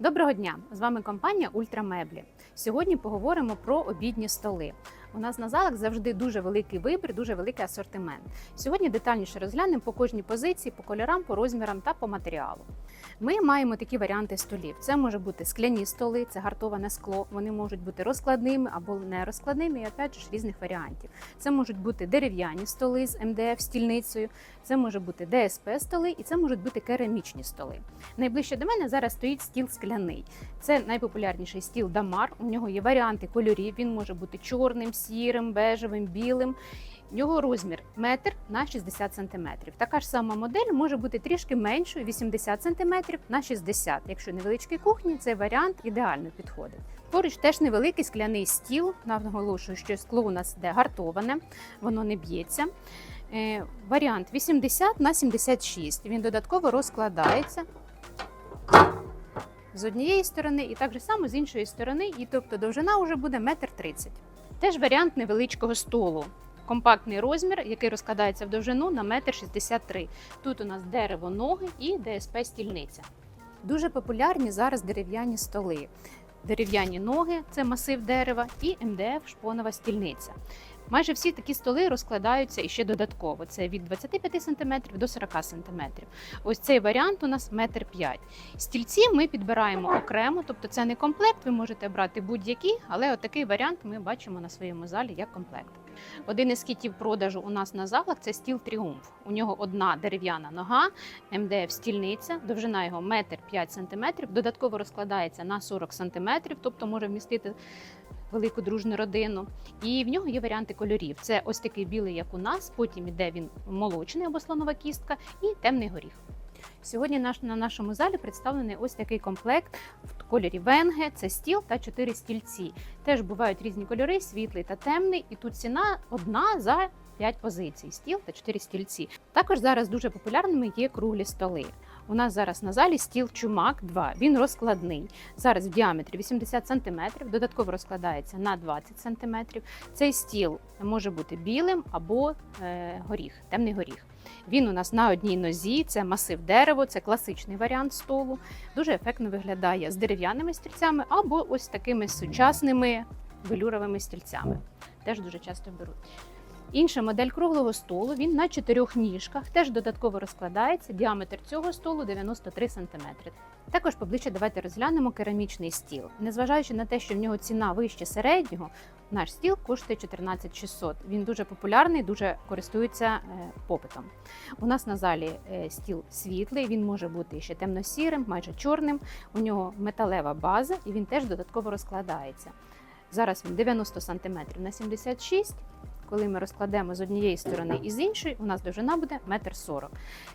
Доброго дня! З вами компанія Ультрамеблі. Сьогодні поговоримо про обідні столи. У нас на залах завжди дуже великий вибір, дуже великий асортимент. Сьогодні детальніше розглянемо по кожній позиції, по кольорам, по розмірам та по матеріалу. Ми маємо такі варіанти столів. Це може бути скляні столи, це гартоване скло. Вони можуть бути розкладними або не розкладними, і опять ж різних варіантів. Це можуть бути дерев'яні столи з МДФ стільницею, це може бути ДСП столи і це можуть бути керамічні столи. Найближче до мене зараз стоїть стіл скляний. Це найпопулярніший стіл Дамар. У нього є варіанти кольорів. Він може бути чорним, сірим, бежевим, білим. В нього розмір метр на 60 см. Така ж сама модель може бути трішки меншою 80 см на 60 Якщо невеличкі кухні, цей варіант ідеально підходить. Поруч теж невеликий скляний стіл. Наголошую, що скло у нас йде гартоване, воно не б'ється. Е, варіант 80 на 76. Він додатково розкладається з однієї сторони, і так же само з іншої сторони, і тобто довжина вже буде метр тридцять. Теж варіант невеличкого столу. Компактний розмір, який розкладається в довжину на 1,63 м. Тут у нас дерево, ноги і ДСП стільниця. Дуже популярні зараз дерев'яні столи. Дерев'яні ноги це масив дерева, і МДФ шпонова стільниця. Майже всі такі столи розкладаються і ще додатково. Це від 25 см до 40 см. Ось цей варіант у нас метр п'ять. Стільці ми підбираємо окремо, тобто це не комплект, ви можете брати будь-який, але отакий варіант ми бачимо на своєму залі як комплект. Один із кітів продажу у нас на залах це стіл Тріумф. У нього одна дерев'яна нога, МДФ стільниця, довжина його метр 5 см, додатково розкладається на 40 см, тобто може вмістити велику дружну родину. І в нього є варіанти кольорів. Це ось такий білий, як у нас, потім іде він молочний або слонова кістка і темний горіх. Сьогодні наш, на нашому залі представлений ось такий комплект в кольорі венге, це стіл та чотири стільці. Теж бувають різні кольори, світлий та темний, і тут ціна одна за 5 позицій: стіл та 4 стільці. Також зараз дуже популярними є круглі столи. У нас зараз на залі стіл Чумак 2. Він розкладний. Зараз в діаметрі 80 см, додатково розкладається на 20 см. Цей стіл може бути білим або е, горіх, темний горіх. Він у нас на одній нозі, це масив дерева, це класичний варіант столу. Дуже ефектно виглядає з дерев'яними стільцями або ось такими сучасними велюровими стільцями. Теж дуже часто беруть. Інша модель круглого столу, він на чотирьох ніжках, теж додатково розкладається. Діаметр цього столу 93 см. Також поближче давайте розглянемо керамічний стіл. Незважаючи на те, що в нього ціна вище середнього, наш стіл коштує 14 600. Він дуже популярний, дуже користується е, попитом. У нас на залі е, стіл світлий, він може бути ще темно-сірим, майже чорним. У нього металева база і він теж додатково розкладається. Зараз він 90 см на 76 коли ми розкладемо з однієї сторони і з іншої, у нас довжина буде 1,40 м.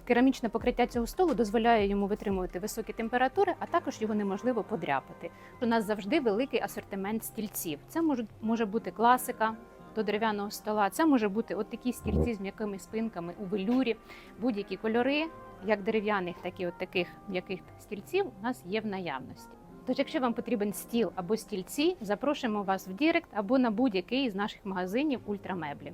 Керамічне покриття цього столу дозволяє йому витримувати високі температури, а також його неможливо подряпати. У нас завжди великий асортимент стільців. Це може, може бути класика. До дерев'яного стола це може бути от такі стільці з м'якими спинками у велюрі, будь-які кольори, як дерев'яних, так і от таких м'яких стільців у нас є в наявності. Тож, якщо вам потрібен стіл або стільці, запрошуємо вас в Дірект або на будь-який із наших магазинів ультрамеблі.